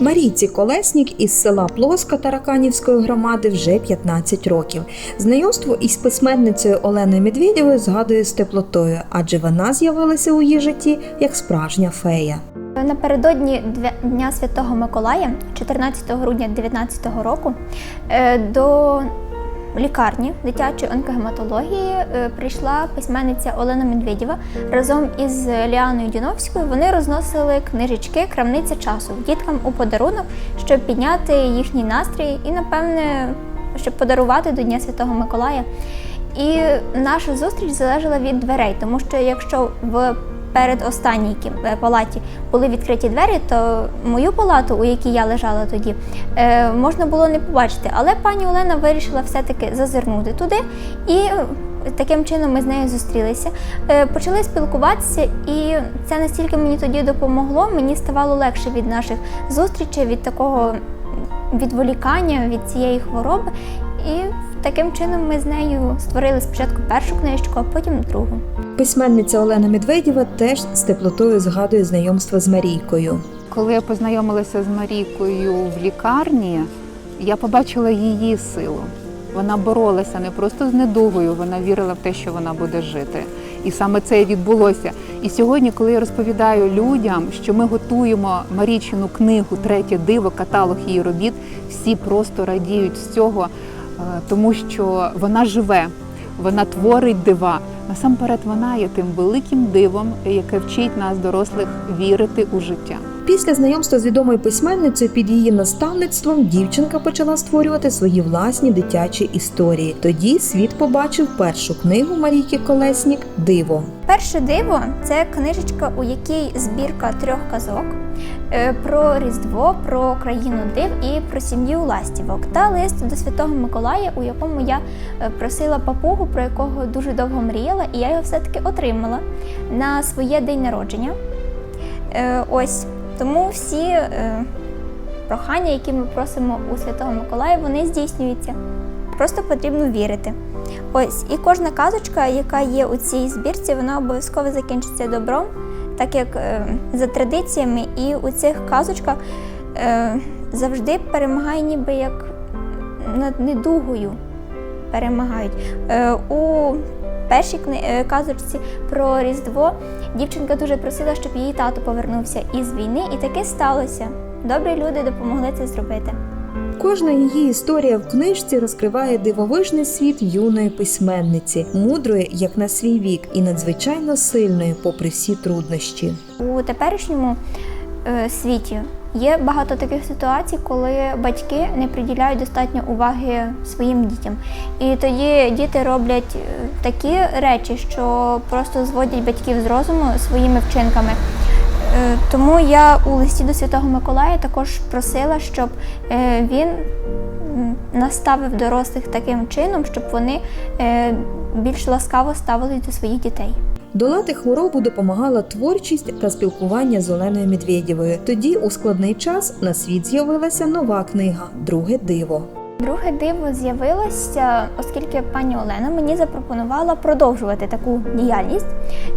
Марійці Колеснік із села Плоска Тараканівської громади вже 15 років. Знайомство із письменницею Оленою Медведєвою згадує з теплотою, адже вона з'явилася у її житті як справжня фея. Напередодні Дня Святого Миколая, 14 грудня 2019 року, е, до лікарні дитячої онкогематології е, прийшла письменниця Олена Медведєва разом із Ліаною Дюновською. Вони розносили книжечки Крамниця часу діткам у подарунок, щоб підняти їхній настрій і, напевне, щоб подарувати до Дня Святого Миколая. І наша зустріч залежала від дверей, тому що якщо в передостанній кім- е, палаті були відкриті двері, то мою палату, у якій я лежала тоді, е, можна було не побачити. Але пані Олена вирішила все-таки зазирнути туди, і таким чином ми з нею зустрілися. Е, Почали спілкуватися, і це настільки мені тоді допомогло. Мені ставало легше від наших зустрічей, від такого відволікання від цієї хвороби. І таким чином ми з нею створили спочатку першу книжечку, а потім другу. Письменниця Олена Медведєва теж з теплотою згадує знайомство з Марійкою. Коли я познайомилася з Марійкою в лікарні, я побачила її силу. Вона боролася не просто з недугою, вона вірила в те, що вона буде жити. І саме це і відбулося. І сьогодні, коли я розповідаю людям, що ми готуємо Марічину книгу Третє диво, каталог її робіт, всі просто радіють з цього, тому що вона живе, вона творить дива. Насамперед, вона є тим великим дивом, яке вчить нас, дорослих, вірити у життя. Після знайомства з відомою письменницею під її наставництвом дівчинка почала створювати свої власні дитячі історії. Тоді світ побачив першу книгу Марійки Колеснік Диво. Перше диво це книжечка, у якій збірка трьох казок е, про Різдво, про країну див і про сім'ю ластівок та лист до Святого Миколая, у якому я е, просила папугу, про якого дуже довго мріяла, і я його все-таки отримала на своє день народження. Е, Ось тому всі е, прохання, які ми просимо у Святого Миколая, вони здійснюються. Просто потрібно вірити. Ось і кожна казочка, яка є у цій збірці, вона обов'язково закінчиться добром, так як е, за традиціями, і у цих казочках е, завжди перемагає ніби як над недугою перемагають. Е, у першій кни- е, казочці про Різдво дівчинка дуже просила, щоб її тато повернувся із війни, і таке сталося. Добрі люди допомогли це зробити. Кожна її історія в книжці розкриває дивовижний світ юної письменниці, мудрої, як на свій вік, і надзвичайно сильної, попри всі труднощі. У теперішньому світі є багато таких ситуацій, коли батьки не приділяють достатньо уваги своїм дітям. І тоді діти роблять е, такі речі, що просто зводять батьків з розуму своїми вчинками. Е, Тому я у листі до Святого Миколая також просила, щоб е, він наставив дорослих таким чином, щоб вони е, більш ласкаво ставились до своїх дітей. Долати хворобу допомагала творчість та спілкування з Оленою Медведєвою. Тоді, у складний час, на світ з'явилася нова книга Друге диво. Друге диво з'явилося, оскільки пані Олена мені запропонувала продовжувати таку діяльність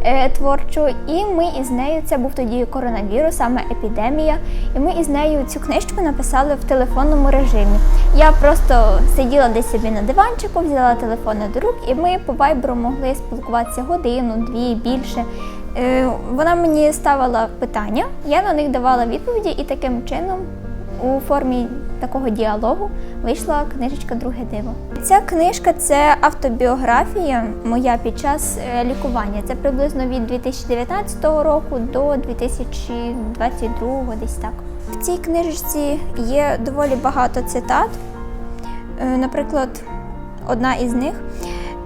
е, творчу, і ми із нею це був тоді коронавірус, саме епідемія. І ми із нею цю книжку написали в телефонному режимі. Я просто сиділа десь собі на диванчику, взяла телефон до рук, і ми по вайберу могли спілкуватися годину, дві більше. Е, Вона мені ставила питання, я на них давала відповіді, і таким чином у формі такого діалогу вийшла книжечка Друге диво. Ця книжка це автобіографія моя під час е, лікування. Це приблизно від 2019 року до 2022, десь так. В цій книжечці є доволі багато цитат. Е, Наприклад, одна із них.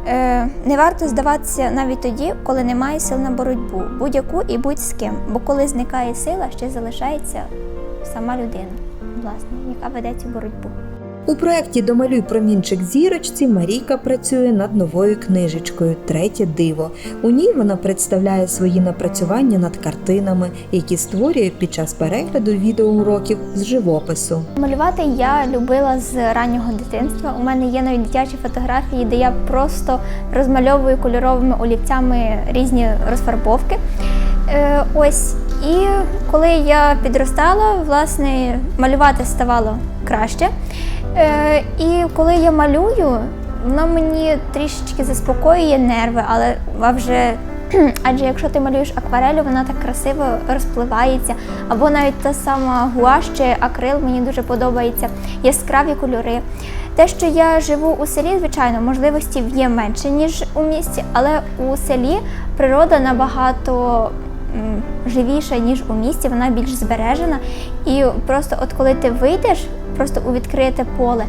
Е, Не варто здаватися навіть тоді, коли немає сил на боротьбу, будь-яку і будь з ким. Бо коли зникає сила, ще залишається сама людина, власне, яка веде цю боротьбу. У проєкті Домалюй промінчик зірочці Марійка працює над новою книжечкою Третє диво. У ній вона представляє свої напрацювання над картинами, які створює під час перегляду відеоуроків з живопису. Малювати я любила з раннього дитинства. У мене є навіть дитячі фотографії, де я просто розмальовую кольоровими олівцями різні розфарбовки. Е, ось І коли я підростала, власне, малювати ставало краще. Е, І коли я малюю, воно мені трішечки заспокоює нерви, але вже адже якщо ти малюєш акварелю, вона так красиво розпливається. Або навіть та сама гуаш чи акрил мені дуже подобається, яскраві кольори. Те, що я живу у селі, звичайно, можливостей є менше, ніж у місті, але у селі природа набагато живіша, ніж у місті, вона більш збережена. І просто от коли ти вийдеш просто у відкрите поле,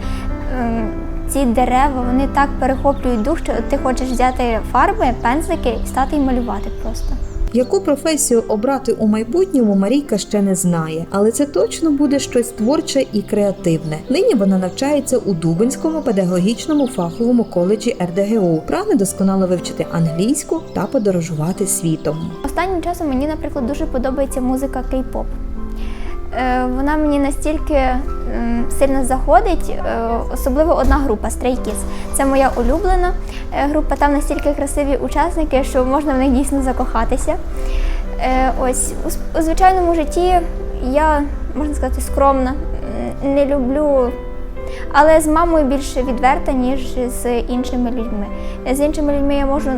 ці дерева вони так перехоплюють дух, що ти хочеш взяти фарби, пензлики і стати і малювати просто. Яку професію обрати у майбутньому Марійка ще не знає, але це точно буде щось творче і креативне. Нині вона навчається у Дубинському педагогічному фаховому коледжі РДГУ. Прагне досконало вивчити англійську та подорожувати світом. Останнім часом мені, наприклад, дуже подобається музика кей-поп. Е, Вона мені настільки сильно заходить, е, особливо одна група Stray Kids. Це моя улюблена е, група. Там настільки красиві учасники, що можна в них дійсно закохатися. Ось у, звичайному житті я, можна сказати, скромна, не люблю. Але з мамою більше відверта, ніж з іншими людьми. З іншими людьми я можу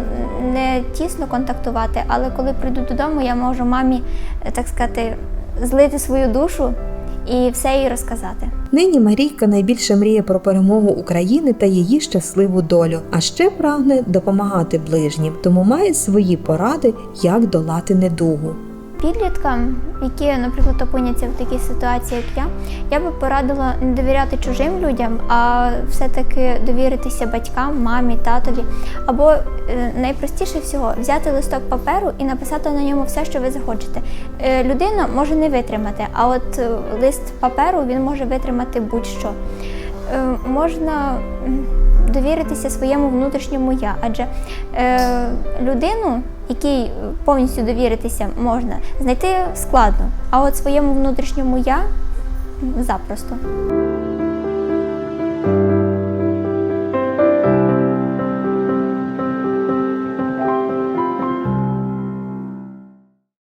не тісно контактувати, але коли прийду додому, я можу мамі, так сказати, злити свою душу і все їй розказати. Нині Марійка найбільше мріє про перемогу України та її щасливу долю, а ще прагне допомагати ближнім, тому має свої поради, як долати недугу. Підліткам, які, наприклад, опиняться в такій ситуації, як я, я би порадила не довіряти чужим людям, а все-таки довіритися батькам, мамі, татові. Або е, найпростіше всього взяти листок паперу і написати на ньому все, що ви захочете. Е, людина може не витримати, а от е, лист паперу він може витримати будь-що. Можна довіритися своєму внутрішньому я, адже людину, якій повністю довіритися можна, знайти складно, а от своєму внутрішньому я запросто.